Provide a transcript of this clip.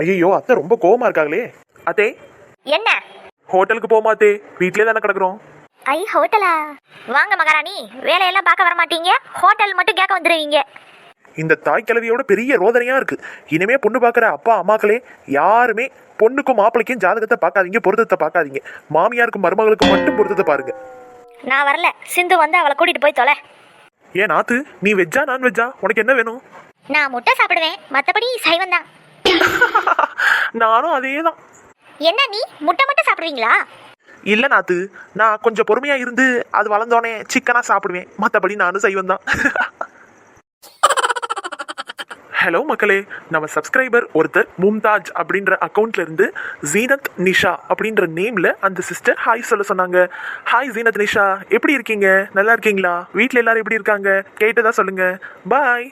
ஐயோ அத்தை ரொம்ப கோவமா இருக்காங்களே. அத்தே என்ன? ஹோட்டலுக்கு போமா அத்தே. வீட்லயே தானே கிடக்குறோம். ஐ ஹோட்டலா? வாங்க மகாராணி வேலையெல்லாம் பார்க்க வர மாட்டீங்க. ஹோட்டல் மட்டும் கேட்க வந்துடுவீங்க இந்த தாய் கிழவியோட பெரிய ரோதனையா இருக்கு. இனிமே பொண்ணு பார்க்குற அப்பா அம்மாக்களே யாருமே பொண்ணுக்கும் மாப்பிளைக்கும் ஜாதகத்தை பார்க்காதீங்க பொருத்தத்தை பார்க்காதீங்க. மாமியாருக்கும் மருமகளுக்கும் மட்டும் பொருத்தத்தை பாருங்க. நான் வரல. சிந்து வந்து அவளை கூட்டிட்டு போய் தொலை. ஏன் நாத்து? நீ வெஜ்ஜா நான் வெஜ்ஜா உனக்கு என்ன வேணும்? நான் முட்டை சாப்பிடுவேன். மற்றபடி சைவம் தான் நானும் அதே தான் என்ன நீ? முட்டை மட்டும் சாப்பிடுவீங்களா? இல்ல நாத்து நான் கொஞ்சம் பொறுமையா இருந்து அது வளர்ந்தோடனே சிக்கனா சாப்பிடுவேன். மற்றபடி நானும் செய்வேன் தான் ஹலோ மக்களே நம்ம சப்ஸ்கிரைபர் ஒருத்தர் மும்தாஜ் அப்படின்ற அக்கௌண்ட்ல இருந்து ஜீனத் நிஷா அப்படின்ற நேம்ல அந்த சிஸ்டர் ஹாய் சொல்ல சொன்னாங்க. ஹாய் ஜீனத் நிஷா எப்படி இருக்கீங்க? நல்லா இருக்கீங்களா? வீட்ல எல்லாரும் எப்படி இருக்காங்க? கேட்டதா சொல்லுங்க. பாய்